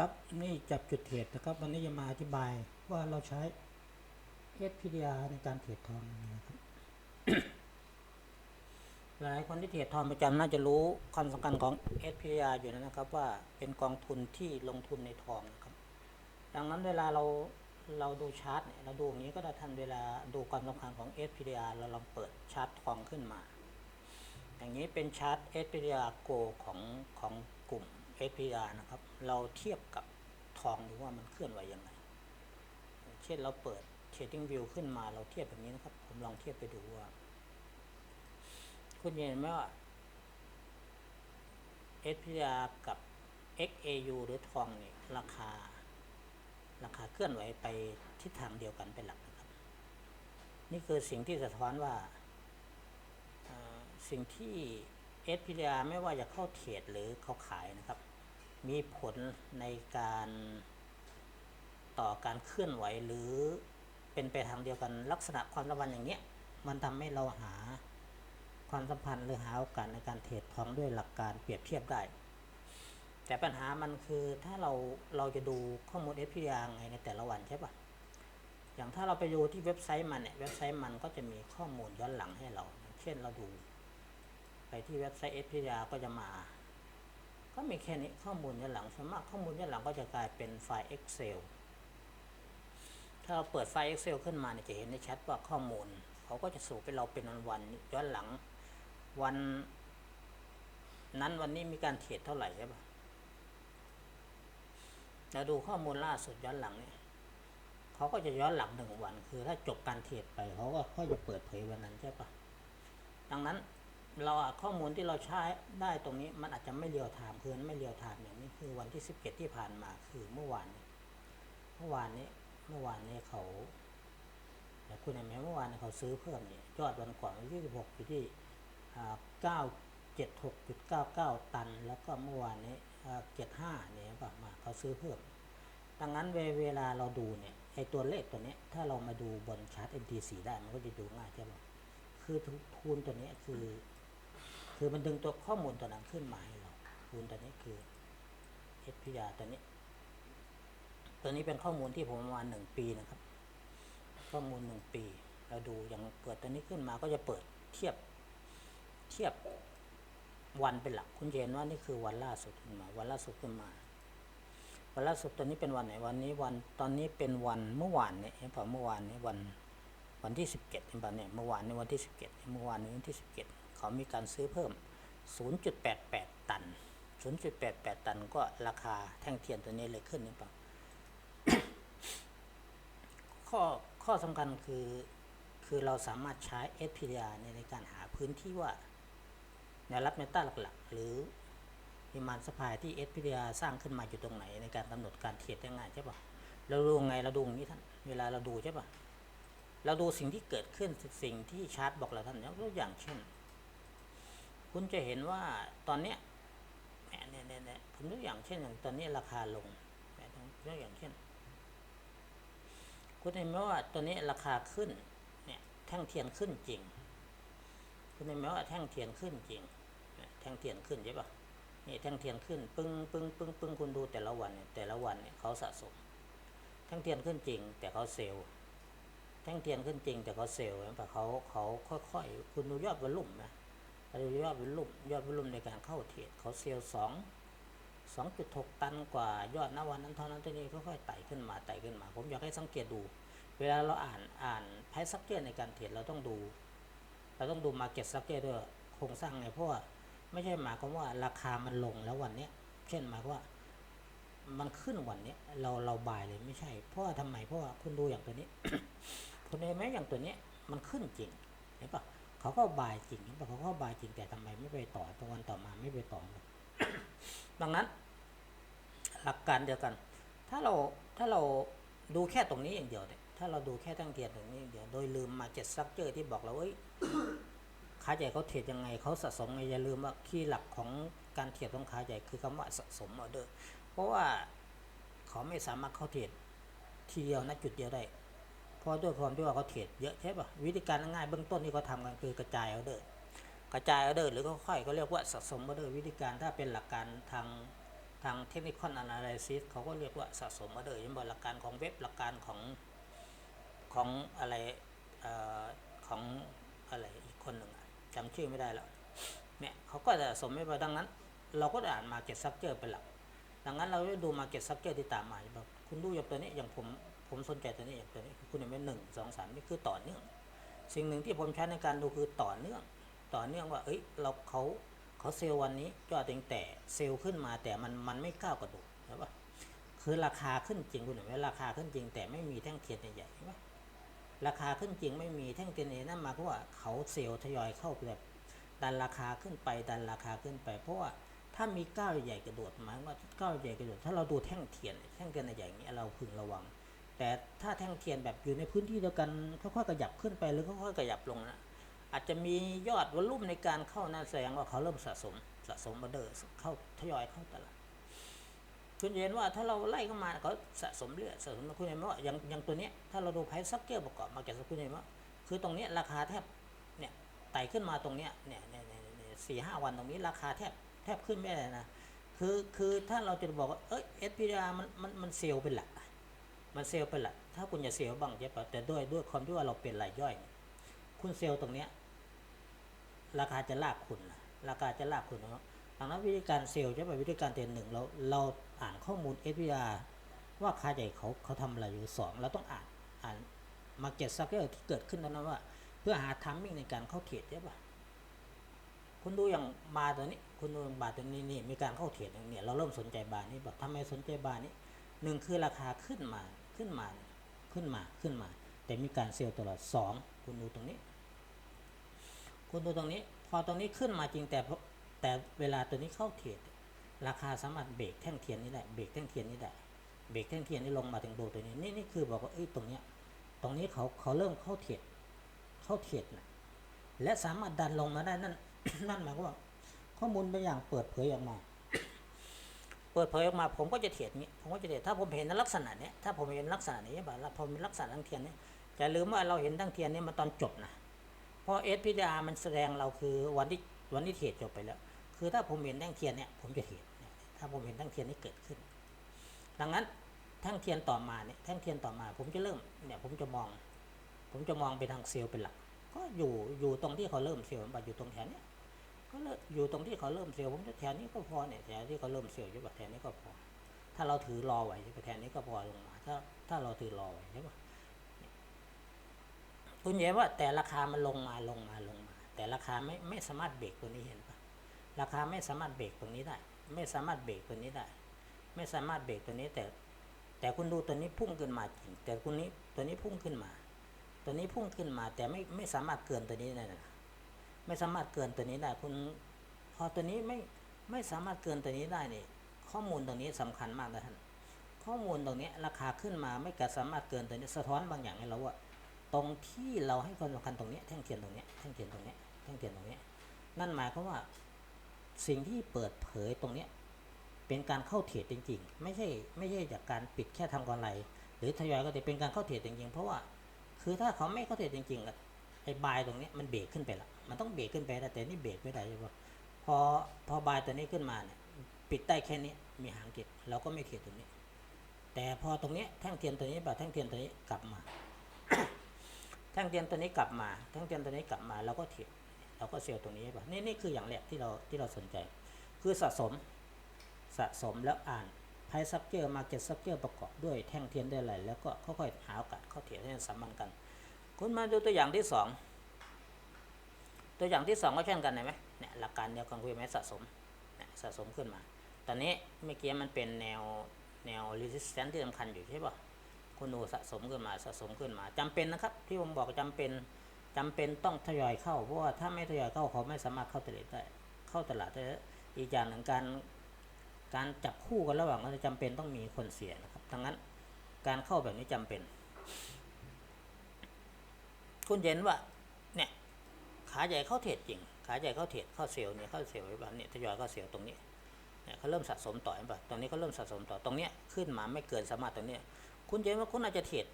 ครับนี่จับจุดเทรดนะครับ วันนี้จะมาอธิบายว่าเราใช้ SPDR ในการเทรดทองนะครับหลายคนที่เทรดทองประจำน่าจะรู้ความสำคัญของ SPDR อยู่แล้วนะครับ ว่าเป็นกองทุนที่ลงทุนในทองนะครับ ดังนั้นเวลาเราเราดูชาร์ตเนี่ยเราดูอย่างนี้ก็ได้ทันเวลาดูความสำคัญของ SPDR เราลองเปิดชาร์ตทองขึ้นมา อย่างนี้เป็นชาร์ต SPDR Go ของของกลุ่ม SPDR นะครับ เราเทียบกับทองดูว่ามันเคลื่อนไหวยังไง เช่นเราเปิด Trading View ขึ้นมาเราเทียบแบบนี้นะครับ ผมลองเทียบไปดูว่า คุณเห็นไหมว่า SPDR กับ XAU หรือทองนี่ราคา ราคาเคลื่อนไหวไปทิศทางเดียวกันเป็นหลักนะครับ นี่คือสิ่งที่สะท้อนว่าสิ่งที่ SPDR ไม่ว่าจะเข้าเทรดหรือเข้าขายนะครับ มีผลในการต่อการเคลื่อนไหวหรือเป็นไปทางเดียวกันลักษณะความสัมพันธ์อย่างเนี้ยมันทำให้เราหาความสัมพันธ์หรือหาโอกาสในการเทรดทองด้วยหลักการเปรียบเทียบได้ แต่ปัญหามันคือถ้าเราเราจะดูข้อมูล SPDR ไงในแต่ละวันใช่ปะอย่างถ้าเราไปดูที่เว็บไซต์มันเนี่ยเว็บไซต์มันก็จะมีข้อมูลย้อนหลังให้เรา เช่นเราดู ที่เว็บไซต์ SPDR ก็จะมา ก็มีแค่นี้ข้อมูลย้อนหลังส่วนมากข้อมูลย้อนหลังก็จะกลายเป็นไฟล์ Excel ถ้าเราเปิดไฟล์ Excel ขึ้นมาเนี่ยจะเห็นในแชทว่าข้อมูล เขาก็จะสูบไปเราเป็นวันๆย้อนหลังวัน นั้นวันนี้มีการเทรดเท่าไหร่ใช่ปะเราดูข้อมูลล่าสุดย้อนหลังเนี่ยเขาก็จะย้อนหลังหนึ่งวัน คือถ้าจบการเทรดไปเขาก็ค่อยจะเปิดเผยวันนั้นใช่ปะดังนั้น เราอะข้อมูลที่เราใช้ได้ตรงนี้มันอาจจะไม่เรียวไทม์คือนไม่เรียวไทม์อย่างนี้คือวันที่สิบเ็ดที่ผ่านมาคือเมื่อวานเมื่อวานนี้เมื่อวานนี้เขาแต่คุณเห็นไหมเมื่อวานเขาซื้อเพิ่มนี่ยอดวันก่อนวันที่สิบหกอยู่ที่เก้าเจ็ดหกจุดเก้าเก้าตัน แล้วก็เมื่อวานนี้เจ็ดห้าเนี่ยป่ะมาเขาซื้อเพิ่มดังนั้นเวเวลาเราดูเนี่ยไอตัวเลขตัวนี้ถ้าเรามาดูบนชาร์ต MT4 ได้มันก็จะดูง่ายใช่ไหมคือทุนตัวนี้คือ คือมันดึงตัวข้อมูลตัวนั้นขึ้นมาให้เราคูณตัวนี้คือ SPR ตัวนี้ ตัวนี้เป็นข้อมูลที่ผมประมาณหนึ่งปีนะครับ ข้อมูลหนึ่งปี เราดูอย่างเปิดตัวนี้ขึ้นมาก็จะเปิดเทียบเทียบวันเป็นหลัก คุณเห็นว่านี่คือวันล่าสุดขึ้นมา วันล่าสุดขึ้นมา วันล่าสุดตัวนี้เป็นวันไหนวันนี้วันตอนนี้เป็นวันเมื่อวานเนี่ยเห็นป่ะเมื่อวานนี้วันวันที่สิบเจ็ดเห็นป่ะเนี่ยเมื่อวานนี้วันที่สิบเจ็ดเมื่อวานนี้วันที่สิบเจ็ด เขามีการซื้อเพิ่ม 0.88 ตัน 0.88 ตันก็ราคาแท่งเทียนตัวนี้เลยขึ้นนี่ปะข้อข้อสำคัญคือคือเราสามารถใช้ SPDR ในในการหาพื้นที่ว่าแนวรับแนวต้านหลักๆ หรือปริมาณสปายที่ SPDR สร้างขึ้นมาอยู่ตรงไหนในการกำหนดการเทรดได้ง่ายใช่ปะเราดูไงเราดูอย่างนี้ท่านเวลาเราดูใช่ปะเราดูสิ่งที่เกิดขึ้นสิ่งที่ชาร์ตบอกเราท่านยกตัวอย่างเช่น คุณจะเห็นว่าตอนเนี้ยเนี่ยเนี่ยเนี่ยเนี่ยผมยกอย่างเช่นอย่างตอนนี้ราคาลงเนี่ยผมยกอย่างเช่น คุณเห็นไหมว่าตัวนี้ราคาขึ้น เนี่ยแท่งเทียนขึ้นจริง คุณเห็นไหมว่าแท่งเทียนขึ้นจริง แท่งเทียนขึ้นใช่ปะนี่แท่งเทียนขึ้น ปึ้งปึ้งปึ้งปึ้งคุณดูแต่ละวันเนี่ยแต่ละวันเนี่ยเขาสะสม แท่งเทียนขึ้นจริง แต่เขาเซลล์แท่งเทียนขึ้นจริง แต่เขาเซลล์แต่เขาเขาค่อยๆคุณดูยอดวอลุ่มนะ ดูยอดวอลุ่มยอดวอลุ่มในการเข้าเทรดเขาเซลล์สองสองจุดหกตันกว่ายอดณวันนั้นเท่านั้นตัวนี้ค่อยๆไต่ขึ้นมาไต่ขึ้นมา ผมอยากให้สังเกตดู เวลาเราอ่านอ่านไพ่ซักเจอในการเทรดเราต้องดู เราต้องดูมาเก็ตซักเจอด้วยโครงสร้างไงเพราะว่าไม่ใช่หมายความว่าราคามันลงแล้ววันนี้เช่นหมายความว่ามันขึ้นวันนี้เราเราบายเลยไม่ใช่ เพราะว่าทำไมเพราะว่าคุณดูอย่างตัวนี้ คุณเห็นไหมอย่างตัวนี้มันขึ้นจริงเห็นปะ เขาก็บายจริงเขาก็บายจริงแต่ทำไมไม่ไปต่อตะวันต่อมาไม่ไปต่อดังนั้น หลักการเดียวกัน ถ้าเราถ้าเราดูแค่ตรงนี้อย่างเดียวเนี่ยถ้าเราดูแค่ตั้งเทียนตรงนี้อย่างเดียวโดยลืมมาเจ็ดซักเจอร์ที่บอกเราเอ้ยขาใหญ่เขาเทรดยังไงเขาสะสมไงอย่าลืมว่าคีย์หลักของการเทรดของขาใหญ่คือคำว่าสะสมออเดอร์ เพราะว่าเขาไม่สามารถเข้าเทรดทีเดียวณจุดเดียวได้ เพราะด้วยความที่ว่าเขาเทรดเยอะใช่ป่ะวิธีการง่ายเบื้องต้นที่เขาทำกันคือกระจายออเดอร์กระจายออเดอร์หรือค่อยเขาเรียกว่าสะสมออเดอร์วิธีการถ้าเป็นหลักการทางทางเทคนิคอ a อ a l y ซิสเขาก็เรียกว่าสะสมมาเลยยังบอกหลักการของเว็บหลักการของของอะไรออของอะไรอีกคนหนึ่งจำชื่อไม่ได้แล้วเนี่ยเขาก็จะสะสมไม่ไปดังนั้น เราก็อ่านมาเก็ตซักเจอร์เป็นหลัก ดังนั้นเราดูมาเก็ตซักเจอร์ที่ตามมาแบบคุณดูอย่างตัวนี้อย่างผม ผมสนใจตัวนี้เองตัวนี้คุณเห็นไหมหนึ่งสองสามนี่คือต่อเนื่อง สิ่งหนึ่งที่ผมใช้ในการดูคือต่อเนื่อง ต่อเนื่องว่า เอ้ย เราเขาเขาเซลล์วันนี้ยอดถึงแต่เซลล์ขึ้นมาแต่มันมันไม่ก้าวกระโดดใช่ปะคือราคาขึ้นจริงคุณเห็นไหมราคาขึ้นจริงแต่ไม่มีแท่งเทียนใหญ่ใช่ปะราคาขึ้นจริงไม่มีแท่งเทียนใหญ่นั่นหมายความว่าเขาเซลล์ทยอยเข้าแบบดันราคาขึ้นไปดันราคาขึ้นไป เพราะว่าถ้ามีก้าวใหญ่กระโดดหมายว่าก้าวใหญ่กระโดดถ้าเราดูแท่งเทียนแท่งเทียนใหญ่อย่างเงี้ยเราพึงระวัง แต่ถ้าแท่งเทียนแบบอยู่ในพื้นที่เดียวกันค่อยๆขยับขึ้นไปหรือค่อยๆขยับลงนะอาจจะมียอดวอลุ่มในการเข้านะแสดงว่าเขาเริ่มสะสมสะสมมาเดอร์เข้าทยอยเข้าตลาดคุณเห็นว่าถ้าเราไล่เข้ามาเขาสะสมเรื่อยสะสมคุณเห็นว่าอย่างอย่างตัวเนี้ยถ้าเราดูไพ่ซักเกอร์ประกอบมาแกคุณเห็นว่าคือตรงนี้ราคาแทบเนี่ยไต่ขึ้นมาตรงเนี้ยเนี่ยเนี่ยสี่ห้าวันตรงนี้ราคาแทบแทบขึ้นไม่ได้นะคือคือถ้าเราจะบอกว่าเอ้ยเอสพีอามันมันมันเซลล์เป็นหลัก มันเซลล์เป็นหลักถ้าคุณจะเซลล์บ้างใช่ปะแต่ด้วยด้วยความที่ว่าเราเป็นรายย่อย คุณเซลล์ตรงเนี้ยราคาจะลากคุณนะราคาจะลากคุณเนาะดังนั้นวิธีการเซลล์ใช่ปะวิธีการเทรนหนึ่งเราเราอ่านข้อมูล SPR ว่าค่าใหญ่เขาเขาทำอะไรอยู่สองเราต้องอ่านอ่านมาเก็ตซักเกอร์ที่เกิดขึ้นตอนนั้นว่า เพื่อหาทัมมิ่งในการเข้าเทรดใช่ปะคุณดูอย่างบาตัวนี้ คุณดูอย่างบาตัวนี้นี่มีการเข้าเทรดอย่งเนี่ยเราเริ่มสนใจบานี้แบบทำไมสนใจบานี้หนึ่งคือราคาขึ้นมา ขึ้นมาขึ้นมาขึ้นมา แต่มีการเซลล์ตลอดสองคุณดูตรงนี้ คุณดูตรงนี้ พอตรงนี้ขึ้นมาจริงแต่แต่เวลาตัวนี้เข้าเทรดราคาสามารถเบรกแท่งเทียนนี้ได้เบรกแท่งเทียนนี้ได้เบรกแท่งเทียนนี้ลงมาถึงโดตัวนี้นี่นี่คือบอกว่าเอ้ยตรงเนี้ยตรงนี้เขาเขาเริ่มเข้าเทรดเข้าเทรดนะและสามารถดันลงมาได้นั่นนั่นหมายความว่าข้อมูลบางอย่างเปิดเผยออกมา เปิดเผยออกมาผมก็จะเทรดนี้ผมก็จะเทรดถ้าผมเห็นลักษณะเนี้ยถ้าผมเห็นลักษณะนี้แบบพอมีลักษณะทั้งเทียนนี้จะลืมว่าเราเห็นทั้งเทียนนี้มาตอนจบนะเพราะเอสพีดามันแสดงเราคือวันที่วันที่เทรดจบไปแล้ว คือถ้าผมเห็นทั้งเทียนเนี่ยผมจะเทรดถ้าผมเห็นทั้งเทียนนี้เกิดขึ้น ดังนั้นทั้งเทียนต่อมาเนี่ยทั้งเทียนต่อมา ผมจะเริ่มเนี่ยผมจะมอง ผมจะมองไปทางเซลล์เป็นหลัก ก็อยู่อยู่ตรงที่เขาเริ่มเซลล์แบบอยู่ตรงแถวเนี้ย อยู่ตรงที่เขาเริ่มเซลล์ผมจะแถวนี้ก็พอเนี่ยแถวที่เขาเริ่มเซลล์ใช่ปะแถวนี้ก็พอ ถ้าเราถือรอไว้ใช่ปะแถวนี้ก็พอลงมาถ้าถ้าเราถือรอไว้ใช่ปะคุณเห็นว่าแต่ราคามันลงมาลงมาลงมา แต่ราคาไม่ไม่สามารถเบรกตัวนี้เห็นปะราคาไม่สามารถเบรกตรงนี้ได้ ไม่สามารถเบรกตัวนี้ได้ ไม่สามารถเบรกตัวนี้แต่ แต่คุณดูตัวนี้พุ่งขึ้นมาจริงแต่คุณนี้ตัวนี้พุ่งขึ้นมา ตัวนี้พุ่งขึ้นมาแต่ไม่ไม่สามารถเกินตัวนี้ได้นะ ไม่สามารถเกินตัวนี้ได้คุณพอตัวนี้ไม่ไม่สามารถเกินตัวนี้ได้นี่ข้อมูลตรงนี้สำคัญมากนะท่านข้อมูลตรงนี้ราคาขึ้นมาไม่กสามารถเกินตัวนี้สะท้อนบางอย่างให้เราว่าตรงที่เราให้ความสำคัญตรงนี้แท่งเทียนตรงนี้แท่งเทียนตรงนี้แท่งเทียนตรงนี้ นั่นหมายความว่าสิ่งที่เปิดเผยตรงนี้เป็นการเข้าเทรดจริง ๆ ไม่ใช่ไม่ใช่จากการปิดแค่ทำกำไร หรือทยอยก็แต่เป็นการเข้าเทรดจริงๆ เพราะว่า คือถ้าเขาไม่เข้าเทรดจริงๆ ไอ้บายตรงนี้มันเบรกขึ้นไปละมันต้องเบรกขึ้นไปแต่นี่เบรกไม่ได้ใช่ปะพอพอบายตัวนี้ขึ้นมาเนี่ยปิดได้แค่นี้มีหางเก็บเราก็ไม่เขียนตรงนี้ แต่พอตรงนี้แท่งเทียนตัวนี้แบบแท่งเทียนตัวนี้กลับมา แท่งเทียนตัวนี้กลับมา แท่งเทียนตัวนี้กลับมาเราก็เทียนเราก็เซลล์ตรงนี้ป่ะนี่นี่คืออย่างแรกที่เราที่เราสนใจ คือสะสมสะสมแล้วอ่านไพ่ซับเจอร์มาเก็ตซับเจอร์ประกอบด้วยแท่งเทียนได้อะไรแล้วก็ค่อยๆหาโอกาสเข้าเทียนให้สัมพันธ์กัน คุณมาดูตัวอย่างที่สองตัวอย่างที่สองก็เช่นกันเห็นไหมเนี่ยหลักการเดียวกันคือไหมสะสมเนี่ยสะสมขึ้นมา ตอนนี้เมื่อกี้มันเป็นแนวแนว resistance ที่สำคัญอยู่ใช่ป่ะคุณดูสะสมขึ้นมาสะสมขึ้นมาจำเป็นนะครับ ที่ผมบอกจำเป็นจำเป็นต้องทยอยเข้าเพราะว่าถ้าไม่ทยอยเข้าเขาไม่สามารถเข้าตลาดได้เข้าตลาดได้อีกอย่างหนึ่งการการจับคู่กันระหว่างนั้นจำเป็นต้องมีคนเสียนะครับดังนั้นการเข้าแบบนี้จำเป็น คุณเห็นว่าเนี่ยขาใหญ่เข้าเทรดจริง ขาใหญ่เข้าเทรดเข้าเซลล์เนี่ยเข้าเซลล์แบบนี้ทยอยเข้าเซลล์ตรงนี้เนี่ยเขาเริ่มสะสมต่อเห็นปะตรงนี้เขาเริ่มสะสมต่อตรงเนี้ยขึ้นมาไม่เกินสามารถตรงเนี้ยคุณเห็นว่าคุณอาจจะเทรด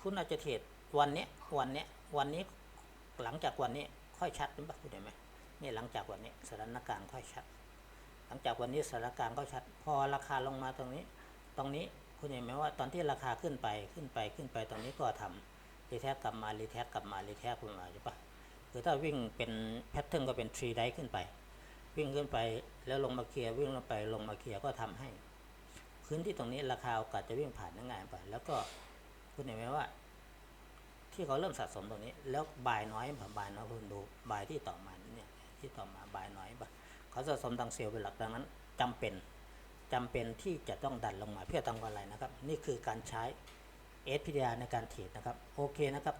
คุณอาจจะเทรดวันเนี้ยวันเนี้ยวันนี้หลังจากวันนี้ค่อยชัดเห็นป่ะคุณเห็นไหมนี่หลังจากวันนี้สถานการณ์ค่อยชัด หลังจากวันนี้สถานการณ์ก็ชัด พอราคาลงมาตรงนี้ ตรงนี้คุณเห็นไหมว่าตอนที่ราคาขึ้นไปขึ้นไปขึ้นไปตรงนี้ก็ทำ รีแท็กกลับมารีแท็กกลับมารีแท็กขึ้นมาใช่ปะคือถ้าวิ่งเป็นแพทเทิร์นก็เป็นทรีไดขึ้นไป วิ่งขึ้นไปแล้วลงมาเคลียร์วิ่งลงไปลงมาเคลียร์ก็ทำให้ พื้นที่ตรงนี้ราคาโอกาสจะวิ่งผ่านง่ายๆไป แล้วก็คุณเห็นไหมว่า ที่เขาเริ่มสะสมตรงนี้ แล้วบายน้อยแบบบายน้อยคุณดูบายที่ต่อมาเนี่ยที่ต่อมาบายน้อยปะเขาสะสมดังเซลล์เป็นหลักดังนั้นจำเป็นจำเป็นที่จะต้องดันลงมาเพื่อทำกำไรนะครับ นี่คือการใช้ เอสพีดในการเทรดนะครับโอเคนะครับ